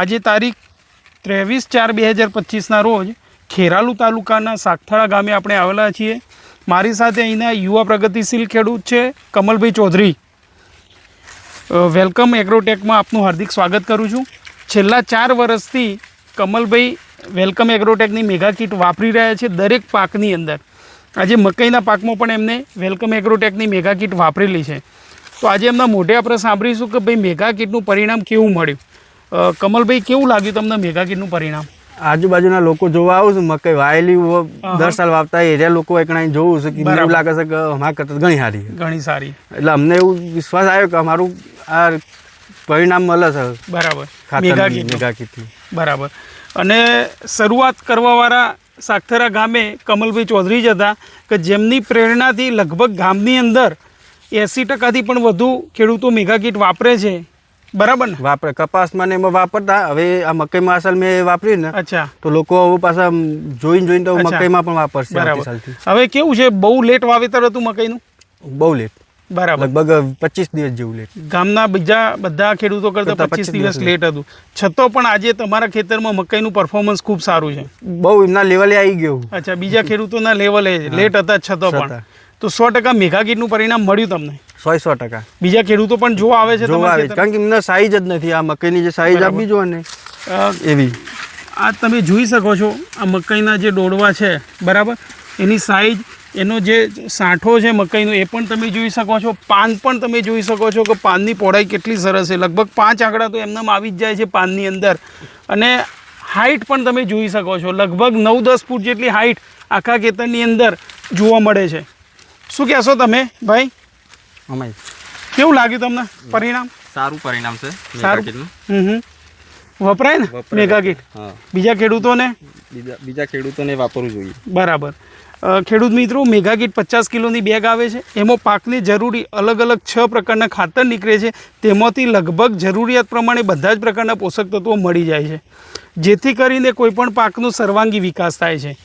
આજે તારીખ ત્રેવીસ ચાર બે હજાર પચીસના રોજ ખેરાલુ તાલુકાના સાગથાળા ગામે આપણે આવેલા છીએ. મારી સાથે અહીંના યુવા પ્રગતિશીલ ખેડૂત છે કમલભાઈ ચૌધરી. વેલકમ એગ્રોટેકમાં આપનું હાર્દિક સ્વાગત કરું છું. છેલ્લા ચાર વર્ષથી કમલભાઈ વેલકમ એગ્રોટેકની મેગા કીટ વાપરી રહ્યા છે દરેક પાકની અંદર. આજે મકાઈના પાકમાં પણ એમને વેલકમ એગ્રોટેકની મેગા કીટ વાપરેલી છે. તો આજે એમના મોઢે આપણે સાંભળીશું કે ભાઈ મેગા કીટનું પરિણામ કેવું મળ્યું? કમલભાઈ કેવું લાગ્યું તમને મેગા કીટનું પરિણામ? આજુબાજુના લોકો જોવા આવું છું મકઈ વાયેલી દર સાલ વાવતા એરિયા લોકો એકણા જોવું છે કે એવું લાગે છે કે અમારા કરતા ઘણી સારી ઘણી સારી. એટલે અમને એવું વિશ્વાસ આવ્યો કે અમારું આ પરિણામ મળે છે બરાબર. મેગા બરાબર. અને શરૂઆત કરવાવાળા સાગથરા ગામે કમલભાઈ ચૌધરી જ હતા કે જેમની પ્રેરણાથી લગભગ ગામની અંદર એંસી ટકાથી પણ વધુ ખેડૂતો મેઘા કીટ વાપરે છે. બરાબર ને? વાપરે કપાસમાં ને એમાં વાપરતા. હવે આ મકઈમાં અસલ મેં વાપરી ને અચ્છા. તો લોકો હવે પાછા જોઈને જોઈને તો. મકઈમાં પણ વાપરશે બરાબર. હવે કેવું છે બહુ લેટ વાવેતર હતું મકઈનું? બહુ લેટ બરાબર. લગભગ પચીસ દિવસ જેવું લેટ ગામના બીજા બધા ખેડૂતો કરતાં પચીસ દિવસ લેટ હતું. છતાં પણ આજે તમારા ખેતરમાં મકઈનું પરફોર્મન્સ ખૂબ સારું છે. બહુ એમના લેવલે આવી ગયું. અચ્છા બીજા ખેડૂતોના લેવલે લેટ હતા છતાં પણ. તો સો ટકા મેગા કીટનું પરિણામ મળ્યું તમને? સો સો ટકા. બીજા ખેડૂતો પણ જોવા આવે છે જોવા આવે છે. કારણ કે એમને સાઈઝ જ નથી. આ મકાઈની જે સાઈઝ આપી જો ને એવી. આ તમે જોઈ શકો છો આ મકાઈના જે ડોડવા છે બરાબર? એની સાઈઝ એનો જે સાંઠો છે મકાઈનો એ પણ તમે જોઈ શકો છો. પાન પણ તમે જોઈ શકો છો કે પાનની પહોળાઈ કેટલી સરસ છે. લગભગ પાંચ આંકડા તો એમનામાં આવી જ જાય છે પાનની અંદર. અને હાઈટ પણ તમે જોઈ શકો છો. લગભગ નવ દસ ફૂટ જેટલી હાઈટ આખા ખેતરની અંદર જોવા મળે છે. શું કહેશો તમે ભાઈ? અમાય કેવું લાગ્યું તમને પરિણામ? સારું પરિણામ છે સારું. હમ વપરાય ને. Mega kit? બીજા ખેડૂતોને? બીજા બીજા ખેડૂતોને વાપરવું જોઈએ. બરાબર. ખેડૂત મિત્રો મેગા કીટ પચાસ કિલોની બેગ આવે છે. એમાં પાકને જરૂરી અલગ અલગ છ પ્રકારના ખાતર નીકળે છે. તેમાંથી લગભગ જરૂરિયાત પ્રમાણે બધા જ પ્રકારના પોષક તત્વો મળી જાય છે. જેથી કરીને કોઈપણ પાકનો સર્વાંગી વિકાસ થાય છે.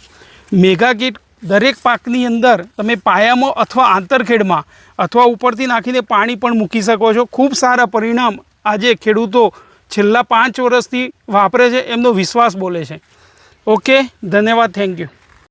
મેગા કીટ દરેક પાકની અંદર તમે પાયામાં અથવા આંતરખેડમાં અથવા ઉપરથી નાખીને પાણી પણ મૂકી શકો છો. ખૂબ સારા પરિણામ આજે ખેડૂતો છેલ્લા પાંચ વર્ષથી વાપરે છે, એમનો વિશ્વાસ બોલે છે. ઓકે, ધન્યવાદ, થેન્ક યુ.